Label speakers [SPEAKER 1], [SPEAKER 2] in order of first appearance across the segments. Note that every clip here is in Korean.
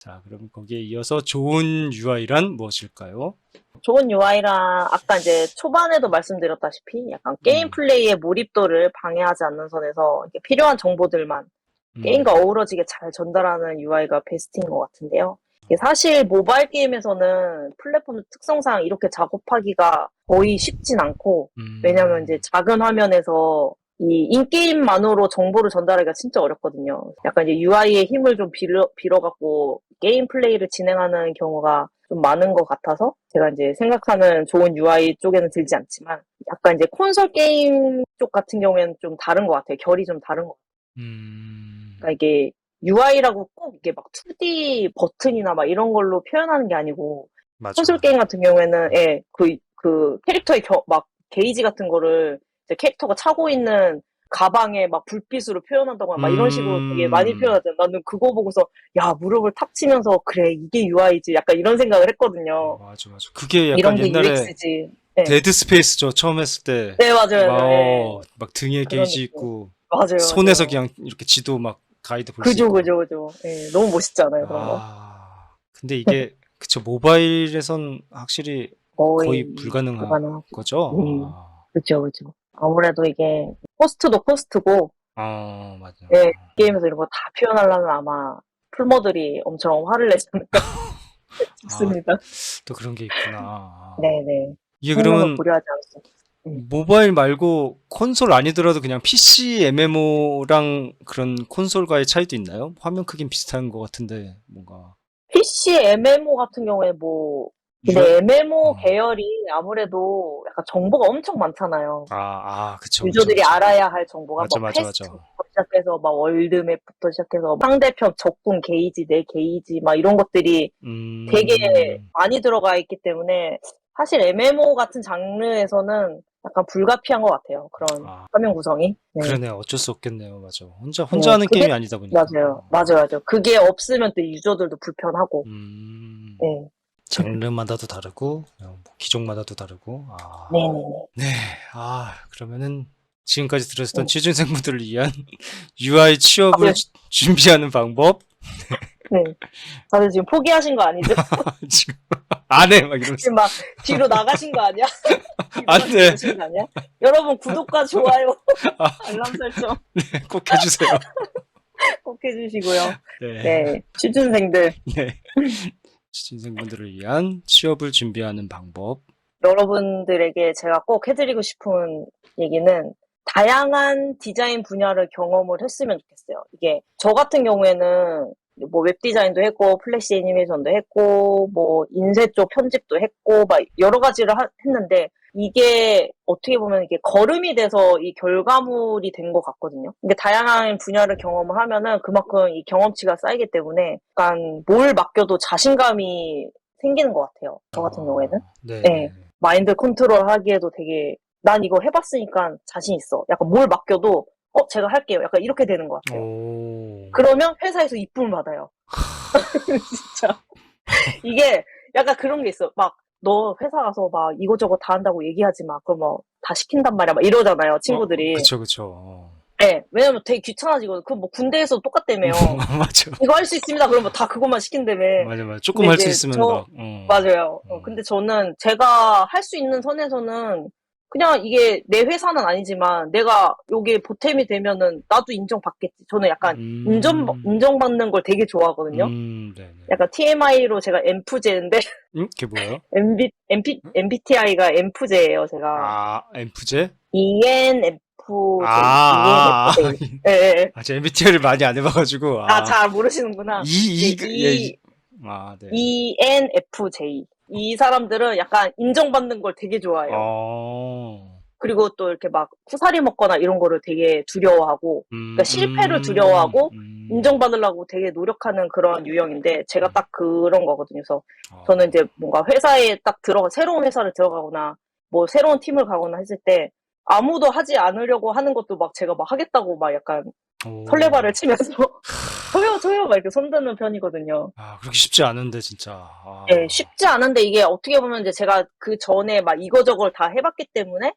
[SPEAKER 1] 자, 그럼 거기에 이어서 좋은 UI란 무엇일까요?
[SPEAKER 2] 좋은 UI랑 아까 이제 초반에도 말씀드렸다시피 약간 게임
[SPEAKER 1] 음.
[SPEAKER 2] 플레이의 몰입도를 방해하지 않는 선에서 필요한 정보들만
[SPEAKER 1] 음,
[SPEAKER 2] 게임과 어우러지게 잘 전달하는 UI가 베스트인 것 같은데요. 사실 모바일 게임에서는 플랫폼 특성상 이렇게 작업하기가 거의 쉽진 않고
[SPEAKER 1] 음,
[SPEAKER 2] 왜냐면 이제 작은 화면에서 이 인게임만으로 정보를 전달하기가 진짜 어렵거든요. 약간 이제 UI의 힘을 좀 빌어, 빌어갖고 게임 플레이를 진행하는 경우가 좀 많은 것 같아서 제가 이제 생각하는 좋은 UI 쪽에는 들지 않지만 약간 이제 콘솔 게임 쪽 같은 경우에는 좀 다른 것 같아요. 결이 좀 다른 것 같아요.
[SPEAKER 1] 음,
[SPEAKER 2] 그러니까 이게 UI라고 꼭 이게 막 2D 버튼이나 막 이런 걸로 표현하는 게 아니고
[SPEAKER 1] 맞아.
[SPEAKER 2] 콘솔 게임 같은 경우에는 예, 그, 그 캐릭터의 겨- 막 게이지 같은 거를 캐릭터가 차고 있는 가방에 막 불빛으로 표현한다거나 막 이런 식으로 되게 많이
[SPEAKER 1] 음.
[SPEAKER 2] 표현하잖아요. 나는 그거 보고서 야 무릎을 탁 치면서 그래 이게 UI지 약간 이런 생각을 했거든요.
[SPEAKER 1] 맞아, 맞아. 그게
[SPEAKER 2] 이런
[SPEAKER 1] 약간
[SPEAKER 2] 게
[SPEAKER 1] 옛날에
[SPEAKER 2] UX지. 네.
[SPEAKER 1] 데드 스페이스죠. 처음 했을 때.
[SPEAKER 2] 네 맞아요.
[SPEAKER 1] 막,
[SPEAKER 2] 네.
[SPEAKER 1] 어, 막 등에
[SPEAKER 2] 그런
[SPEAKER 1] 게이지
[SPEAKER 2] 느낌.
[SPEAKER 1] 있고
[SPEAKER 2] 맞아요.
[SPEAKER 1] 손에서
[SPEAKER 2] 맞아요.
[SPEAKER 1] 그냥 이렇게 지도 막 가이드 볼 수
[SPEAKER 2] 그죠
[SPEAKER 1] 있고.
[SPEAKER 2] 그죠 그죠. 예, 너무 멋있잖아요 그런 거.
[SPEAKER 1] 아, 근데 이게 그쵸 모바일에선 확실히
[SPEAKER 2] 거의,
[SPEAKER 1] 불가능한
[SPEAKER 2] 불가능하죠.
[SPEAKER 1] 거죠.
[SPEAKER 2] 음.
[SPEAKER 1] 아,
[SPEAKER 2] 그죠 그죠. 아무래도 이게 코스트도 코스트고
[SPEAKER 1] 아, 맞아.
[SPEAKER 2] 예, 게임에서 이런 거 다 표현하려면 아마 풀머들이 엄청 화를 내지 않을까 싶습니다.
[SPEAKER 1] 또 그런 게 있구나. 아.
[SPEAKER 2] 네네.
[SPEAKER 1] 이게
[SPEAKER 2] 성능을
[SPEAKER 1] 그러면
[SPEAKER 2] 고려하지 않았어.
[SPEAKER 1] 모바일 말고 콘솔 아니더라도 그냥 PC MMO랑 그런 콘솔과의 차이도 있나요? 화면 크긴 비슷한 것 같은데 뭔가
[SPEAKER 2] PC MMO 같은 경우에 뭐 근데
[SPEAKER 1] 유저-
[SPEAKER 2] MMO
[SPEAKER 1] 어.
[SPEAKER 2] 계열이 아무래도 약간 정보가 엄청 많잖아요.
[SPEAKER 1] 아, 아, 그쵸.
[SPEAKER 2] 유저들이
[SPEAKER 1] 그쵸.
[SPEAKER 2] 알아야 할 정보가
[SPEAKER 1] 맞아,
[SPEAKER 2] 뭐
[SPEAKER 1] 맞아,
[SPEAKER 2] 퀘스트부터
[SPEAKER 1] 맞아.
[SPEAKER 2] 시작해서 막 월드맵부터 시작해서 상대편 적군 게이지 내 게이지 막 이런 것들이
[SPEAKER 1] 음,
[SPEAKER 2] 되게 많이 들어가 있기 때문에 사실 MMO 같은 장르에서는 약간 불가피한 것 같아요. 그런
[SPEAKER 1] 아.
[SPEAKER 2] 화면 구성이. 네.
[SPEAKER 1] 그러네. 어쩔 수 없겠네요. 맞아. 혼자, 혼자
[SPEAKER 2] 네,
[SPEAKER 1] 하는
[SPEAKER 2] 그게-
[SPEAKER 1] 게임이 아니다 보니까.
[SPEAKER 2] 맞아요. 맞아요. 맞아요. 그게 없으면 또 유저들도 불편하고.
[SPEAKER 1] 음,
[SPEAKER 2] 네.
[SPEAKER 1] 장르마다도 다르고, 어, 뭐 기종마다도 다르고. 아,
[SPEAKER 2] 네네네.
[SPEAKER 1] 네. 아, 그러면은 지금까지 들으셨던
[SPEAKER 2] 네.
[SPEAKER 1] 취준생분들을 위한 UI 취업을
[SPEAKER 2] 아, 네.
[SPEAKER 1] 주- 준비하는 방법.
[SPEAKER 2] 네. 다들 지금 포기하신 거 아니죠?
[SPEAKER 1] 지금 안 해. 막 이러면서.
[SPEAKER 2] 지금 막 뒤로 나가신 거 아니야? 뒤로
[SPEAKER 1] 안 돼.
[SPEAKER 2] 나가신 거 아니야? 여러분 구독과 좋아요,
[SPEAKER 1] 아,
[SPEAKER 2] 알람 설정
[SPEAKER 1] 꼭 해주세요.
[SPEAKER 2] 꼭 해주시고요.
[SPEAKER 1] 네.
[SPEAKER 2] 네. 취준생들
[SPEAKER 1] 네. 취준생분들을 위한 취업을 준비하는 방법.
[SPEAKER 2] 여러분들에게 제가 꼭 해드리고 싶은 얘기는 다양한 디자인 분야를 경험을 했으면 좋겠어요. 이게 저 같은 경우에는 뭐 웹디자인도 했고 플래시 애니메이션도 했고 뭐 인쇄 쪽 편집도 했고 막 여러 가지를 하- 했는데 이게 어떻게 보면 이게 걸음이 돼서 이 결과물이 된 것 같거든요. 이게 다양한 분야를 경험을 하면은 그만큼 이 경험치가 쌓이기 때문에 약간 뭘 맡겨도 자신감이 생기는 것 같아요. 저 같은
[SPEAKER 1] 아,
[SPEAKER 2] 경우에는.
[SPEAKER 1] 네.
[SPEAKER 2] 네. 마인드 컨트롤 하기에도 되게 난 이거 해봤으니까 자신 있어. 약간 뭘 맡겨도 어 제가 할게요. 약간 이렇게 되는 것 같아요.
[SPEAKER 1] 오.
[SPEAKER 2] 그러면 회사에서 이쁨을 받아요. 진짜 이게 약간 그런 게 있어. 막 너 회사 가서 막 이거저거 다 한다고 얘기하지 마. 그럼 뭐다 시킨단 말이야. 막 이러잖아요. 친구들이.
[SPEAKER 1] 어, 그쵸, 그쵸.
[SPEAKER 2] 네. 왜냐면 되게 귀찮아지거든. 그 뭐 군대에서 똑같다며요.
[SPEAKER 1] 맞아.
[SPEAKER 2] 이거 할 수 있습니다. 그러면 다 그것만 시킨다며.
[SPEAKER 1] 맞아, 맞아. 조금 할 수 있으면
[SPEAKER 2] 저-
[SPEAKER 1] 막, 어.
[SPEAKER 2] 맞아요. 어,
[SPEAKER 1] 음.
[SPEAKER 2] 근데 저는 제가 할 수 있는 선에서는 그냥 이게 내 회사는 아니지만 내가 여기에 보탬이 되면은 나도 인정받겠지. 저는 약간
[SPEAKER 1] 음.
[SPEAKER 2] 인정, 인정받는 걸 되게 좋아하거든요.
[SPEAKER 1] 음, 네네.
[SPEAKER 2] 약간 TMI로 제가 엠프제인데,
[SPEAKER 1] 음, 그게 뭐예요?
[SPEAKER 2] MB, MP, MBTI가 엠프제예요, 제가.
[SPEAKER 1] 아, 엠프제?
[SPEAKER 2] ENFJ.
[SPEAKER 1] 아, 아,
[SPEAKER 2] ENFJ. 예, 예, 예.
[SPEAKER 1] 아, 제가 MBTI를 많이 안 해봐가지고.
[SPEAKER 2] 아, 잘 모르시는구나.
[SPEAKER 1] 이, 이,
[SPEAKER 2] 네,
[SPEAKER 1] 예,
[SPEAKER 2] 이-
[SPEAKER 1] 이, 아, 네.
[SPEAKER 2] ENFJ. 이 사람들은 약간 인정받는 걸 되게 좋아해요.
[SPEAKER 1] 어,
[SPEAKER 2] 그리고 또 이렇게 막 쿠사리 먹거나 이런 거를 되게 두려워하고
[SPEAKER 1] 음,
[SPEAKER 2] 그러니까 실패를
[SPEAKER 1] 음,
[SPEAKER 2] 두려워하고
[SPEAKER 1] 음.
[SPEAKER 2] 인정받으려고 되게 노력하는 그런 유형인데 제가 딱 그런 거거든요. 그래서
[SPEAKER 1] 어.
[SPEAKER 2] 저는 이제 뭔가 회사에 딱 들어가 새로운 회사를 들어가거나 뭐 새로운 팀을 가거나 했을 때 아무도 하지 않으려고 하는 것도 막 제가 막 하겠다고 막 약간
[SPEAKER 1] 오.
[SPEAKER 2] 설레발을 치면서 저요 저요 막 이렇게 손드는 편이거든요.
[SPEAKER 1] 아, 그렇게 쉽지 않은데, 진짜. 아.
[SPEAKER 2] 예, 쉽지 않은데 이게 어떻게 보면 이제 제가 그 전에 막 이거저걸 다 해 봤기 때문에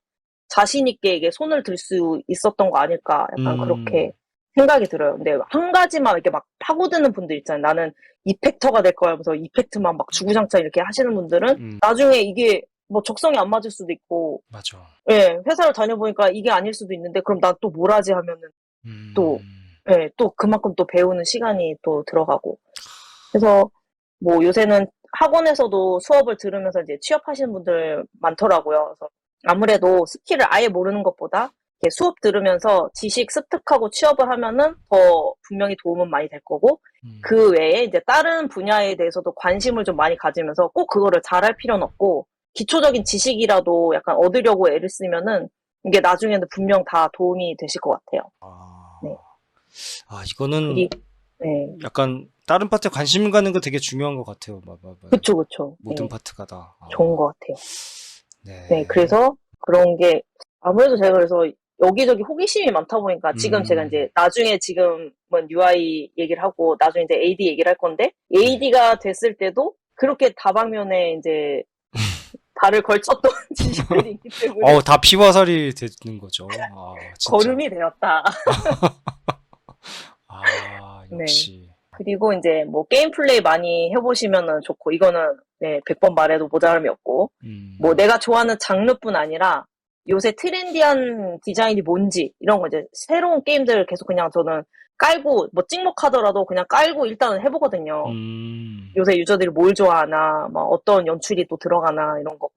[SPEAKER 2] 자신 있게 이게 손을 들 수 있었던 거 아닐까 약간
[SPEAKER 1] 음.
[SPEAKER 2] 그렇게 생각이 들어요. 근데 한 가지만 이렇게 막 파고드는 분들 있잖아요. 나는 이펙터가 될 거야 하면서 이펙트만 막 주구장창 이렇게 하시는 분들은
[SPEAKER 1] 음,
[SPEAKER 2] 나중에 이게 뭐 적성이 안 맞을 수도 있고,
[SPEAKER 1] 맞아.
[SPEAKER 2] 예, 회사를 다녀보니까 이게 아닐 수도 있는데, 그럼 나또뭘 하지 하면은,
[SPEAKER 1] 음,
[SPEAKER 2] 또 예, 또 그만큼 또 배우는 시간이 또 들어가고. 그래서 뭐 요새는 학원에서도 수업을 들으면서 이제 취업하시는 분들 많더라고요. 그래서 아무래도 스킬을 아예 모르는 것보다 이렇게 수업 들으면서 지식 습득하고 취업을 하면은 더 분명히 도움은 많이 될 거고,
[SPEAKER 1] 음,
[SPEAKER 2] 그 외에 이제 다른 분야에 대해서도 관심을 좀 많이 가지면서 꼭 그거를 잘할 필요는 없고 기초적인 지식이라도 약간 얻으려고 애를 쓰면은 이게 나중에는 분명 다 도움이 되실 것 같아요.
[SPEAKER 1] 아,
[SPEAKER 2] 네.
[SPEAKER 1] 아 이거는
[SPEAKER 2] 그리 네,
[SPEAKER 1] 약간 다른 파트에 관심 가는 거 되게 중요한 것 같아요. 막, 막, 막.
[SPEAKER 2] 그쵸 그쵸.
[SPEAKER 1] 모든
[SPEAKER 2] 네,
[SPEAKER 1] 파트가 다. 아,
[SPEAKER 2] 좋은 것 같아요.
[SPEAKER 1] 네.
[SPEAKER 2] 네, 그래서 그런 게 아무래도 제가 그래서 여기저기 호기심이 많다 보니까 지금
[SPEAKER 1] 음.
[SPEAKER 2] 제가 이제 나중에 지금은 UI 얘기를 하고 나중에 이제 AD 얘기를 할 건데 AD가 됐을 때도 그렇게 다방면에 이제 발을 걸쳤던 지식들이 있기 때문에
[SPEAKER 1] 어, 다 피와 살이 되는 거죠. 아, 진짜.
[SPEAKER 2] 걸음이 되었다.
[SPEAKER 1] 아,
[SPEAKER 2] 네.
[SPEAKER 1] 역시.
[SPEAKER 2] 그리고 이제 뭐 게임 플레이 많이 해보시면은 좋고 이거는 네, 100번 말해도 모자람이 없고
[SPEAKER 1] 음,
[SPEAKER 2] 뭐 내가 좋아하는 장르뿐 아니라 요새 트렌디한 디자인이 뭔지 이런 거 이제 새로운 게임들을 계속 그냥 저는 깔고 뭐 찍먹하더라도 그냥 깔고 일단은 해보거든요.
[SPEAKER 1] 음,
[SPEAKER 2] 요새 유저들이 뭘 좋아하나, 막 어떤 연출이 또 들어가나 이런 거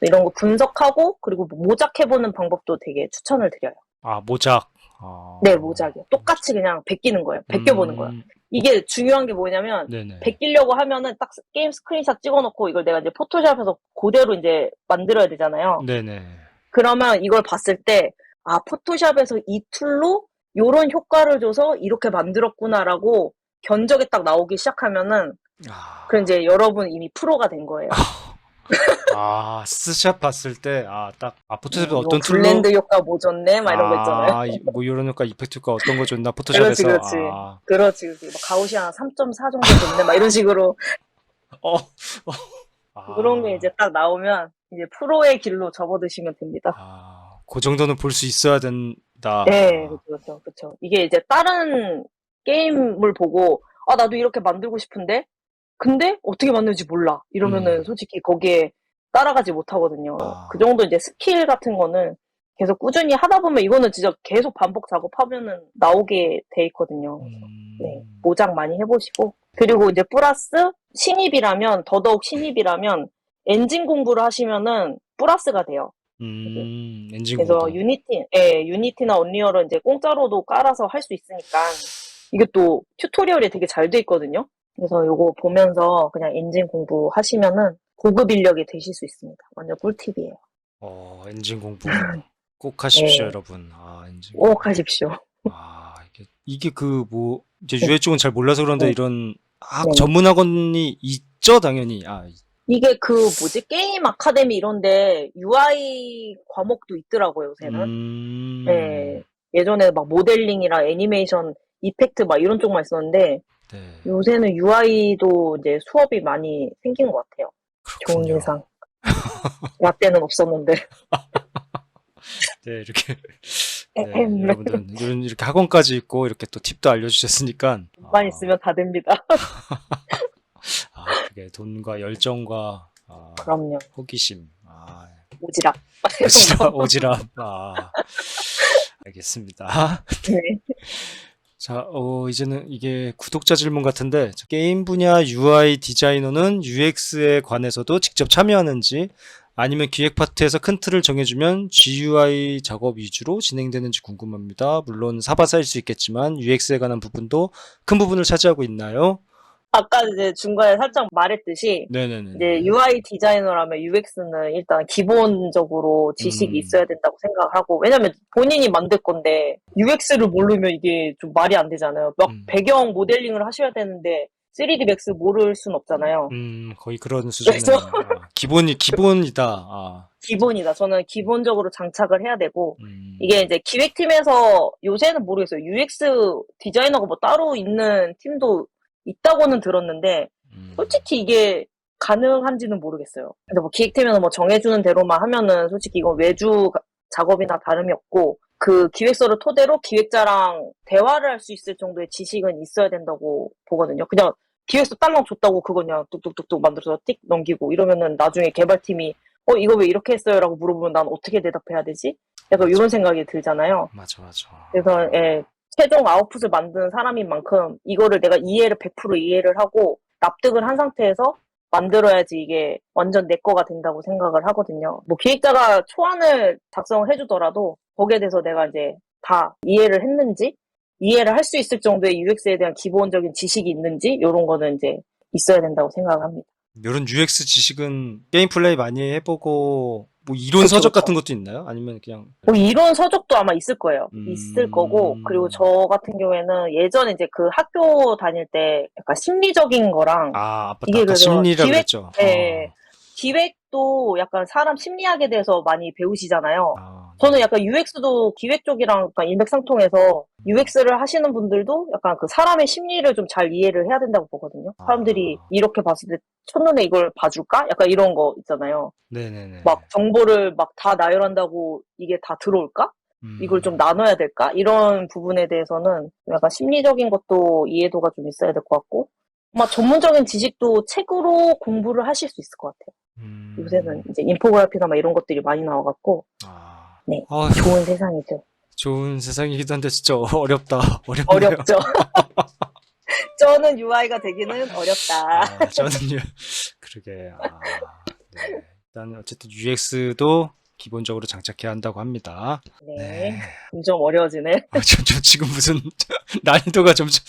[SPEAKER 2] 이런 거 분석하고 그리고 뭐 모작해보는 방법도 되게 추천을 드려요.
[SPEAKER 1] 아, 모작. 아,
[SPEAKER 2] 네, 모작이요. 똑같이 그냥 베끼는 거예요. 베껴보는 거예요.
[SPEAKER 1] 음,
[SPEAKER 2] 이게 중요한 게 뭐냐면
[SPEAKER 1] 네네.
[SPEAKER 2] 베끼려고 하면은 딱 게임 스크린샷 찍어놓고 이걸 내가 이제 포토샵에서 그대로 이제 만들어야 되잖아요.
[SPEAKER 1] 네네.
[SPEAKER 2] 그러면 이걸 봤을 때, 아, 포토샵에서 이 툴로 요런 효과를 줘서 이렇게 만들었구나라고 견적이 딱 나오기 시작하면은,
[SPEAKER 1] 아,
[SPEAKER 2] 그럼 이제 여러분 이미 프로가 된 거예요.
[SPEAKER 1] 아, 스샷 봤을 때, 아, 딱, 아, 포토샵에
[SPEAKER 2] 뭐
[SPEAKER 1] 어떤 툴로.
[SPEAKER 2] 블렌드 효과 뭐 줬네? 막 이런 거 있잖아요.
[SPEAKER 1] 아, 이- 뭐 이런 효과, 이펙트 효과 어떤 거 줬나, 포토샵에서.
[SPEAKER 2] 그렇지, 그렇지.
[SPEAKER 1] 아,
[SPEAKER 2] 그렇지, 그렇지. 막 가우시안 3.4 정도 줬네? 막 이런 식으로.
[SPEAKER 1] 어, 어. 아,
[SPEAKER 2] 그런 게 이제 딱 나오면, 이제 프로의 길로 접어드시면 됩니다.
[SPEAKER 1] 아, 그 정도는 볼 수 있어야 된다.
[SPEAKER 2] 네, 그렇죠, 그렇죠, 그렇죠. 이게 이제 다른 게임을 보고 아 나도 이렇게 만들고 싶은데 근데 어떻게 만드는지 몰라 이러면은
[SPEAKER 1] 음.
[SPEAKER 2] 솔직히 거기에 따라가지 못하거든요.
[SPEAKER 1] 아.
[SPEAKER 2] 그 정도 이제 스킬 같은 거는 계속 꾸준히 하다 보면 이거는 진짜 계속 반복 작업하면은 나오게 돼 있거든요.
[SPEAKER 1] 음,
[SPEAKER 2] 네, 모작 많이 해보시고 그리고 이제 플러스 신입이라면 더더욱 신입이라면 엔진 공부를 하시면은 플러스가 돼요.
[SPEAKER 1] 음, 엔진
[SPEAKER 2] 그래서
[SPEAKER 1] 공부.
[SPEAKER 2] 유니티, 예, 유니티나 언리얼은 이제 공짜로도 깔아서 할 수 있으니까 이게 또 튜토리얼이 되게 잘 돼 있거든요. 그래서 요거 보면서 그냥 엔진 공부 하시면은 고급 인력이 되실 수 있습니다. 완전 꿀팁이에요.
[SPEAKER 1] 어, 엔진 공부 꼭 하십시오,
[SPEAKER 2] 네.
[SPEAKER 1] 여러분. 아, 엔진 공부.
[SPEAKER 2] 꼭 하십시오.
[SPEAKER 1] 아, 이게, 이게 그, 뭐, 이제 유해 쪽은 잘 몰라서 그런데
[SPEAKER 2] 네.
[SPEAKER 1] 이런 학,
[SPEAKER 2] 네.
[SPEAKER 1] 전문 학원이 있죠, 당연히. 아,
[SPEAKER 2] 이게 그 뭐지 게임 아카데미 이런데 UI 과목도 있더라고요 요새는.
[SPEAKER 1] 음,
[SPEAKER 2] 예. 예전에 막 모델링이랑 애니메이션 이펙트 막 이런 쪽만 있었는데
[SPEAKER 1] 네.
[SPEAKER 2] 요새는 UI도 이제 수업이 많이 생긴 것 같아요. 좋은
[SPEAKER 1] 그렇군요.
[SPEAKER 2] 예상. 라떼는 없었는데.
[SPEAKER 1] 네, 이렇게. 네. 여러분들, 이런, 이렇게 학원까지 있고, 이렇게 또 팁도 알려주셨으니까.
[SPEAKER 2] 만
[SPEAKER 1] 아,
[SPEAKER 2] 있으면 다 됩니다.
[SPEAKER 1] 아, 그게 돈과 열정과, 아,
[SPEAKER 2] 그럼요.
[SPEAKER 1] 호기심. 아,
[SPEAKER 2] 오지랖.
[SPEAKER 1] 오지랖, 오지랖. 아, 알겠습니다.
[SPEAKER 2] 네.
[SPEAKER 1] 자, 어, 이제는 이게 구독자 질문 같은데, 게임 분야 UI 디자이너는 UX에 관해서도 직접 참여하는지, 아니면 기획 파트에서 큰 틀을 정해주면 GUI 작업 위주로 진행되는지 궁금합니다. 물론 사바사일 수 있겠지만, UX에 관한 부분도 큰 부분을 차지하고 있나요?
[SPEAKER 2] 아까 이제 중간에 살짝 말했듯이
[SPEAKER 1] 네네네.
[SPEAKER 2] 이제 UI 디자이너라면 UX는 일단 기본적으로 지식이
[SPEAKER 1] 음.
[SPEAKER 2] 있어야 된다고 생각하고 왜냐면 본인이 만들 건데 UX를 모르면 이게 좀 말이 안 되잖아요. 막
[SPEAKER 1] 음.
[SPEAKER 2] 배경 모델링을 하셔야 되는데 3D 맥스 모를 순 없잖아요.
[SPEAKER 1] 음, 거의 그런 수준의
[SPEAKER 2] 그래서-
[SPEAKER 1] 아, 기본이 기본이다. 아,
[SPEAKER 2] 기본이다. 저는 기본적으로 장착을 해야 되고
[SPEAKER 1] 음,
[SPEAKER 2] 이게 이제 기획팀에서 요새는 모르겠어요. UX 디자이너가 뭐 따로 있는 팀도 있다고는 들었는데
[SPEAKER 1] 음,
[SPEAKER 2] 솔직히 이게 가능한지는 모르겠어요. 근데 뭐 기획팀에서 뭐 정해주는 대로만 하면은 솔직히 이건 외주 가- 작업이나 다름이 없고 그 기획서를 토대로 기획자랑 대화를 할 수 있을 정도의 지식은 있어야 된다고 보거든요. 그냥 기획서 딸랑 줬다고 그거 그냥 뚝뚝뚝뚝 만들어서 띡 넘기고 이러면은 나중에 개발팀이 어 이거 왜 이렇게 했어요 라고 물어보면 난 어떻게 대답해야 되지? 약간 이런 생각이 들잖아요.
[SPEAKER 1] 맞아 맞아.
[SPEAKER 2] 그래서 예, 최종 아웃풋을 만드는 사람인 만큼 이거를 내가 이해를 100% 이해를 하고 납득을 한 상태에서 만들어야지 이게 완전 내 거가 된다고 생각을 하거든요. 뭐 기획자가 초안을 작성을 해주더라도 거기에 대해서 내가 이제 다 이해를 했는지 이해를 할 수 있을 정도의 UX에 대한 기본적인 지식이 있는지 이런 거는 이제 있어야 된다고 생각을 합니다.
[SPEAKER 1] 이런 UX 지식은 게임 플레이 많이 해보고 뭐 이론
[SPEAKER 2] 그쵸,
[SPEAKER 1] 서적
[SPEAKER 2] 그쵸.
[SPEAKER 1] 같은 것도 있나요? 아니면 그냥
[SPEAKER 2] 뭐 이론 서적도 아마 있을 거예요.
[SPEAKER 1] 음.
[SPEAKER 2] 있을 거고 그리고 저 같은 경우에는 예전에 이제 그 학교 다닐 때 약간 심리적인 거랑
[SPEAKER 1] 아 아까,
[SPEAKER 2] 이게
[SPEAKER 1] 아까
[SPEAKER 2] 그래서
[SPEAKER 1] 심리라고
[SPEAKER 2] 기획-
[SPEAKER 1] 그랬죠.
[SPEAKER 2] 네.
[SPEAKER 1] 어.
[SPEAKER 2] 기획도 약간 사람 심리학에 대해서 많이 배우시잖아요.
[SPEAKER 1] 아,
[SPEAKER 2] 저는 약간 UX도 기획 쪽이랑 약간 일맥상통해서 UX를 하시는 분들도 약간 그 사람의 심리를 좀 잘 이해를 해야 된다고 보거든요. 사람들이
[SPEAKER 1] 아.
[SPEAKER 2] 이렇게 봤을 때 첫눈에 이걸 봐줄까? 약간 이런 거 있잖아요.
[SPEAKER 1] 네네네.
[SPEAKER 2] 막 정보를 막 다 나열한다고 이게 다 들어올까?
[SPEAKER 1] 음.
[SPEAKER 2] 이걸 좀 나눠야 될까? 이런 부분에 대해서는 약간 심리적인 것도 이해도가 좀 있어야 될 것 같고, 막 전문적인 지식도 책으로 공부를 하실 수 있을 것 같아요.
[SPEAKER 1] 음.
[SPEAKER 2] 요새는 이제 인포그래피나 막 이런 것들이 많이 나와갖고
[SPEAKER 1] 아,
[SPEAKER 2] 네.
[SPEAKER 1] 아,
[SPEAKER 2] 좋은 세상이죠.
[SPEAKER 1] 좋은 세상이기도 한데 진짜 어렵다. 어렵네요.
[SPEAKER 2] 어렵죠. 저는 UI가 되기는 어렵다.
[SPEAKER 1] 아, 저는 유- 그러게. 아, 네. 일단 어쨌든 UX도 기본적으로 장착해야 한다고 합니다.
[SPEAKER 2] 네.
[SPEAKER 1] 네.
[SPEAKER 2] 점점 어려워지네.
[SPEAKER 1] 아, 점점 지금 무슨 난이도가 점점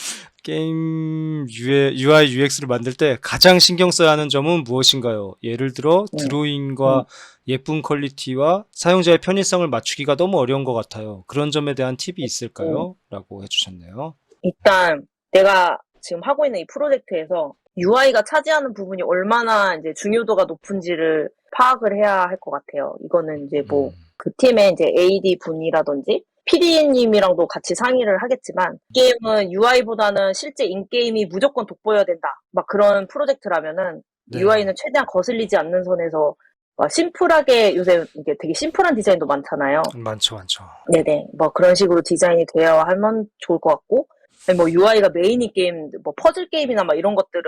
[SPEAKER 1] 게임 UI, UX를 만들 때 가장 신경 써야 하는 점은 무엇인가요? 예를 들어
[SPEAKER 2] 음.
[SPEAKER 1] 드로잉과
[SPEAKER 2] 음.
[SPEAKER 1] 예쁜 퀄리티와 사용자의 편의성을 맞추기가 너무 어려운 것 같아요. 그런 점에 대한 팁이 있을까요? 라고 해주셨네요.
[SPEAKER 2] 일단 내가 지금 하고 있는 이 프로젝트에서 UI가 차지하는 부분이 얼마나 이제 중요도가 높은지를 파악을 해야 할 것 같아요. 이거는 이제 뭐
[SPEAKER 1] 음,
[SPEAKER 2] 그 팀의 이제 AD 분이라든지 PD님이랑도 같이 상의를 하겠지만 게임은 UI보다는 실제 인게임이 무조건 돋보여야 된다. 막 그런 프로젝트라면은
[SPEAKER 1] 네.
[SPEAKER 2] UI는 최대한 거슬리지 않는 선에서 막 심플하게 요새 이게 되게 심플한 디자인도 많잖아요.
[SPEAKER 1] 많죠, 많죠.
[SPEAKER 2] 네네. 뭐 그런 식으로 디자인이 되어야 하면 좋을 것 같고, 뭐 UI가 메인인 게임, 뭐 퍼즐 게임이나 막 이런 것들은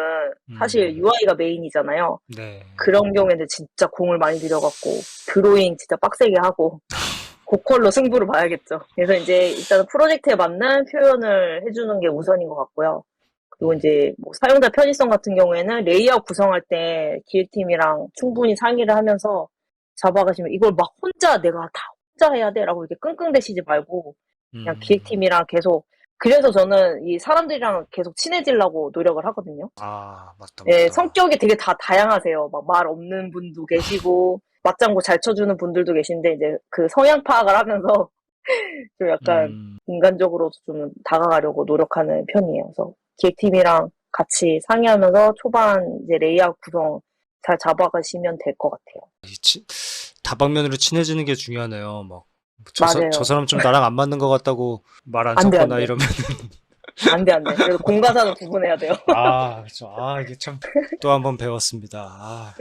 [SPEAKER 2] 사실
[SPEAKER 1] 음.
[SPEAKER 2] UI가 메인이잖아요.
[SPEAKER 1] 네.
[SPEAKER 2] 그런 경우에는 진짜 공을 많이 들여갖고 드로잉 진짜 빡세게 하고 고퀄로 승부를 봐야겠죠. 그래서 이제 일단 프로젝트에 맞는 표현을 해주는 게 우선인 것 같고요. 그리고 이제 뭐 사용자 편의성 같은 경우에는 레이아웃 구성할 때 기획팀이랑 충분히 상의를 하면서 잡아가시면 이걸 막 혼자 내가 다 혼자 해야 돼라고 이렇게 끙끙대시지 말고 그냥
[SPEAKER 1] 음.
[SPEAKER 2] 기획팀이랑 계속 그래서 저는 이 사람들이랑 계속 친해지려고 노력을 하거든요.
[SPEAKER 1] 아, 맞다,
[SPEAKER 2] 예,
[SPEAKER 1] 맞다.
[SPEAKER 2] 성격이 되게 다 다양하세요. 막 말 없는 분도 계시고, 맞장구 잘 쳐주는 분들도 계신데, 이제 그 성향 파악을 하면서 좀 약간
[SPEAKER 1] 음,
[SPEAKER 2] 인간적으로 좀 다가가려고 노력하는 편이에요. 그래서 기획팀이랑 같이 상의하면서 초반 이제 레이아웃 구성 잘 잡아가시면 될 것 같아요.
[SPEAKER 1] 이 치- 다방면으로 친해지는 게 중요하네요. 막, 저, 사-
[SPEAKER 2] 맞아요.
[SPEAKER 1] 저 사람 좀 나랑 안 맞는 것 같다고 말 안
[SPEAKER 2] 안 돼, 안
[SPEAKER 1] 섞거나
[SPEAKER 2] 돼.
[SPEAKER 1] 이러면.
[SPEAKER 2] 안 돼, 안 돼. 그래서 공과사는 구분해야 돼요.
[SPEAKER 1] 아, 그렇죠. 아, 이게 참 또 한 번 배웠습니다. 아.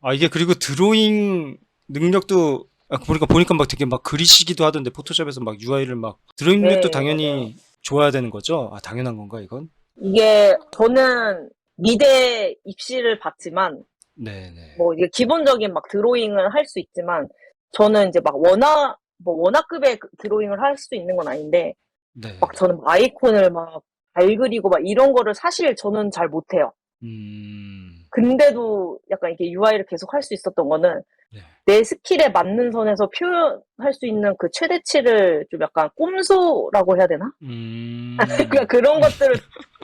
[SPEAKER 1] 아, 이게 그리고 드로잉 능력도 아, 보니까 보니까 막 되게 막 그리시기도 하던데 포토샵에서 막 UI를 막 드로잉 능력도
[SPEAKER 2] 네,
[SPEAKER 1] 당연히 좋아야 되는 거죠? 아, 당연한 건가 이건?
[SPEAKER 2] 이게 저는 미대 입시를 봤지만,
[SPEAKER 1] 네, 네.
[SPEAKER 2] 뭐 이게 기본적인 막 드로잉을 할 수 있지만 저는 이제 막 원화 뭐 원화급의 그 드로잉을 할 수 있는 건 아닌데
[SPEAKER 1] 네.
[SPEAKER 2] 막 저는 막 아이콘을 막 잘 그리고 막 이런 거를 사실 저는 잘 못해요.
[SPEAKER 1] 음.
[SPEAKER 2] 근데도 약간 이게 UI를 계속 할 수 있었던 거는
[SPEAKER 1] 네.
[SPEAKER 2] 내 스킬에 맞는 선에서 표현할 수 있는 그 최대치를 좀 약간 꼼수라고 해야 되나?
[SPEAKER 1] 음.
[SPEAKER 2] 그러니까 그런 것들을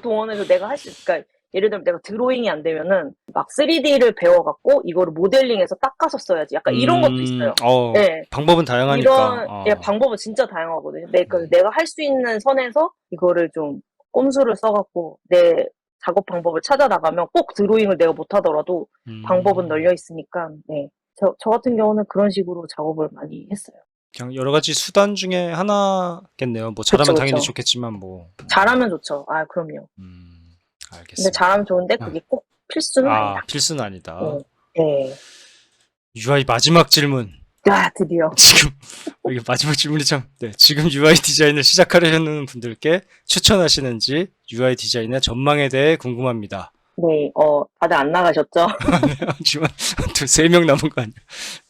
[SPEAKER 2] 동원해서 내가 할 수, 그러니까 예를 들면 내가 드로잉이 안 되면은 막 3D를 배워갖고 이거를 모델링해서 닦아서 써야지. 약간 이런 것도
[SPEAKER 1] 음,
[SPEAKER 2] 있어요.
[SPEAKER 1] 어,
[SPEAKER 2] 네.
[SPEAKER 1] 방법은 다양하니까.
[SPEAKER 2] 이런
[SPEAKER 1] 어.
[SPEAKER 2] 예, 방법은 진짜 다양하거든요. 내가,
[SPEAKER 1] 음.
[SPEAKER 2] 내가 할 수 있는 선에서 이거를 좀 꼼수를 써갖고 내 작업 방법을 찾아 나가면 꼭 드로잉을 내가 못하더라도
[SPEAKER 1] 음.
[SPEAKER 2] 방법은 널려 있으니까 네. 저, 저 같은 경우는 그런 식으로 작업을 많이 했어요.
[SPEAKER 1] 그냥 여러 가지 수단 중에 하나겠네요. 뭐 잘하면
[SPEAKER 2] 그쵸,
[SPEAKER 1] 당연히. 좋겠지만 뭐.
[SPEAKER 2] 잘하면 좋죠. 아, 그럼요.
[SPEAKER 1] 음, 알겠습니다.
[SPEAKER 2] 근데 잘하면 좋은데 그게 꼭 필수는
[SPEAKER 1] 아,
[SPEAKER 2] 아니다.
[SPEAKER 1] 필수는 아니다.
[SPEAKER 2] 네. 네.
[SPEAKER 1] UI 마지막 질문.
[SPEAKER 2] 야, 드디어.
[SPEAKER 1] 지금 어, 이게 마지막 질문이 참. 네, 지금 UI 디자인을 시작하려는 분들께 추천하시는지 UI 디자인의 전망에 대해 궁금합니다.
[SPEAKER 2] 네, 어, 다들 안 나가셨죠?
[SPEAKER 1] 지금 두세 명 남은 거 아니야?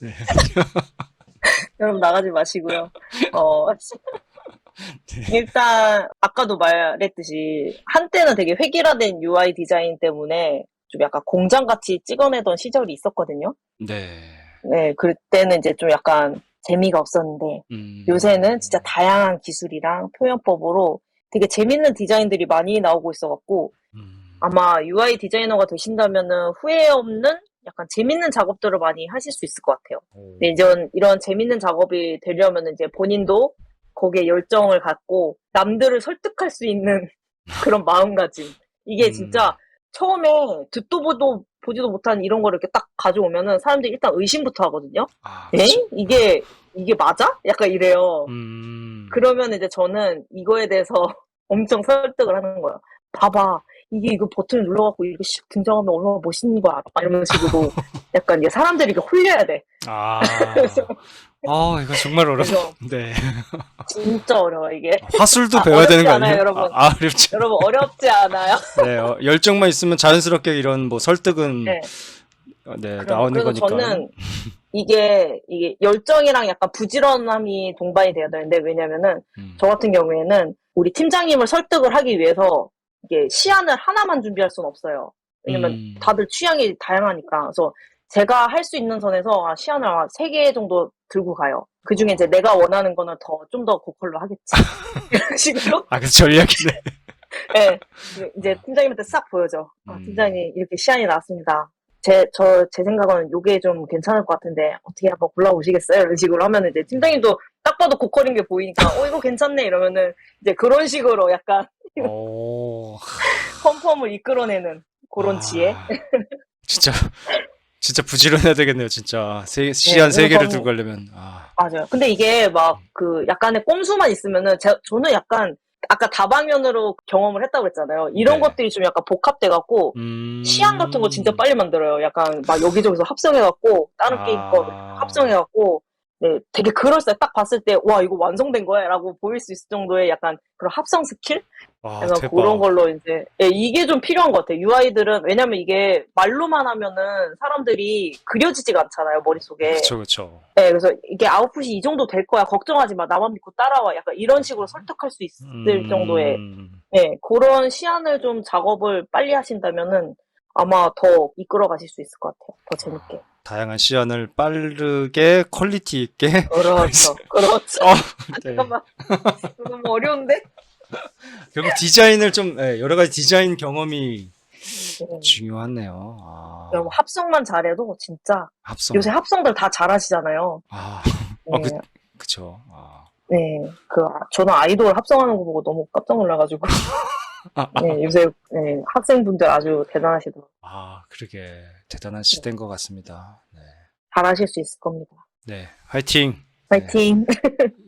[SPEAKER 1] 네.
[SPEAKER 2] 여러분 나가지 마시고요. 어, 일단 아까도 말했듯이 한때는 되게 획일화된 UI 디자인 때문에 좀 약간 공장같이 찍어내던 시절이 있었거든요.
[SPEAKER 1] 네.
[SPEAKER 2] 네, 그때는 이제 좀 약간 재미가 없었는데
[SPEAKER 1] 음.
[SPEAKER 2] 요새는 진짜 다양한 기술이랑 표현법으로 되게 재밌는 디자인들이 많이 나오고 있어갖고
[SPEAKER 1] 음.
[SPEAKER 2] 아마 UI 디자이너가 되신다면은 후회 없는 약간 재밌는 작업들을 많이 하실 수 있을 것 같아요.
[SPEAKER 1] 오.
[SPEAKER 2] 근데 이제 이런 재밌는 작업이 되려면 이제 본인도 거기에 열정을 갖고 남들을 설득할 수 있는 그런 마음가짐. 이게
[SPEAKER 1] 음.
[SPEAKER 2] 진짜 처음에 듣도 보도 보지도 못한 이런 거를 이렇게 딱 가져오면은 사람들이 일단 의심부터 하거든요.
[SPEAKER 1] 아,
[SPEAKER 2] 에?
[SPEAKER 1] 그쵸.
[SPEAKER 2] 이게 이게 맞아? 약간 이래요.
[SPEAKER 1] 음.
[SPEAKER 2] 그러면 이제 저는 이거에 대해서 엄청 설득을 하는 거예요. 봐봐. 이게 이거 버튼을 눌러갖고 이렇게 씩 등장하면 얼마나 멋있는 거야. 이런 식으로 약간 이게 사람들이 이렇게 홀려야 돼.
[SPEAKER 1] 아.
[SPEAKER 2] 그래서-
[SPEAKER 1] 아, 이거 정말.
[SPEAKER 2] 그래서
[SPEAKER 1] 네.
[SPEAKER 2] 진짜 어려워 이게.
[SPEAKER 1] 화술도
[SPEAKER 2] 아,
[SPEAKER 1] 배워야 되는 거
[SPEAKER 2] 어렵지
[SPEAKER 1] 아니에요?
[SPEAKER 2] 않아요, 여러분.
[SPEAKER 1] 아, 아, 어렵지.
[SPEAKER 2] 여러분 어렵지 않아요?
[SPEAKER 1] 네, 어, 열정만 있으면 자연스럽게 이런 뭐 설득은
[SPEAKER 2] 네.
[SPEAKER 1] 어, 네,
[SPEAKER 2] 그럼-
[SPEAKER 1] 나오는
[SPEAKER 2] 그래서
[SPEAKER 1] 거니까.
[SPEAKER 2] 저는 이게 이게 열정이랑 약간 부지런함이 동반이 돼야 되는데 왜냐면은
[SPEAKER 1] 음.
[SPEAKER 2] 저 같은 경우에는 우리 팀장님을 설득을 하기 위해서 이게 시안을 하나만 준비할 수는 없어요. 왜냐면
[SPEAKER 1] 음.
[SPEAKER 2] 다들 취향이 다양하니까. 그래서 제가 할 수 있는 선에서 아, 시안을 세개 정도 들고 가요. 그 중에 이제 내가 원하는 거는 더, 좀 더 고퀄로 하겠지. 이런 식으로.
[SPEAKER 1] 아, 그 전략이네.
[SPEAKER 2] 네. 이제 팀장님한테 싹 보여줘. 아,
[SPEAKER 1] 음.
[SPEAKER 2] 팀장님, 이렇게 시안이 나왔습니다. 제, 저, 제 생각은 요게 좀 괜찮을 것 같은데, 어떻게 한번 골라보시겠어요? 이런 식으로 하면 이제 팀장님도 딱 봐도 고퀄인 게 보이니까, 어, 이거 괜찮네. 이러면은, 이제 그런 식으로 약간
[SPEAKER 1] 오.
[SPEAKER 2] 펌펌을 이끌어내는 그런
[SPEAKER 1] 아,
[SPEAKER 2] 지혜.
[SPEAKER 1] 진짜, 진짜 부지런해야 되겠네요, 진짜. 세, 시한 세
[SPEAKER 2] 그래서
[SPEAKER 1] 개를 들고 가려면. 아,
[SPEAKER 2] 맞아요. 근데 이게 막 그 약간의 꼼수만 있으면은 제, 저는 약간 아까 다방면으로 경험을 했다고 했잖아요. 이런
[SPEAKER 1] 네.
[SPEAKER 2] 것들이 좀 약간 복합돼 갖고
[SPEAKER 1] 음.
[SPEAKER 2] 시안 같은 거 진짜 빨리 만들어요. 약간 막 여기저기서 합성해 갖고 다른
[SPEAKER 1] 아.
[SPEAKER 2] 게임 거 합성해 갖고 네 되게 그럴싸해. 딱 봤을 때 와 이거 완성된 거야 라고 보일 수 있을 정도의 약간 그런 합성 스킬?
[SPEAKER 1] 아,
[SPEAKER 2] 약간
[SPEAKER 1] 대박.
[SPEAKER 2] 그런 걸로 이제 예, 이게 좀 필요한 것 같아요. UI들은 왜냐면 이게 말로만 하면은 사람들이 그려지지가 않잖아요 머릿속에.
[SPEAKER 1] 그쵸, 그쵸.
[SPEAKER 2] 네, 그래서 이게 아웃풋이 이 정도 될 거야. 걱정하지 마. 나만 믿고 따라와. 약간 이런 식으로 설득할 수 있을
[SPEAKER 1] 음.
[SPEAKER 2] 정도의, 네, 그런 시안을 좀 작업을 빨리 하신다면은 아마 더 이끌어 가실 수 있을 것 같아요. 더 재밌게.
[SPEAKER 1] 다양한 시안을 빠르게 퀄리티 있게.
[SPEAKER 2] 그렇죠. 그렇죠.
[SPEAKER 1] 어, 네.
[SPEAKER 2] 잠깐만. 너무 어려운데?
[SPEAKER 1] 결국 디자인을 좀 예, 여러 가지 디자인 경험이
[SPEAKER 2] 네.
[SPEAKER 1] 중요하네요. 아,
[SPEAKER 2] 여러분, 합성만 잘해도 진짜
[SPEAKER 1] 합성.
[SPEAKER 2] 요새 합성들 다 잘하시잖아요.
[SPEAKER 1] 아,
[SPEAKER 2] 네,
[SPEAKER 1] 어, 그, 그쵸. 아,
[SPEAKER 2] 네. 그, 아, 저는 아이돌 합성하는 거 보고 너무 깜짝 놀라가지고.
[SPEAKER 1] 아,
[SPEAKER 2] 네, 요새, 네, 학생분들 아주 대단하시더라고요.
[SPEAKER 1] 아, 그러게 대단한 시대인 것 같습니다. 네,
[SPEAKER 2] 잘하실 수 있을 겁니다.
[SPEAKER 1] 네, 화이팅.
[SPEAKER 2] 파이팅!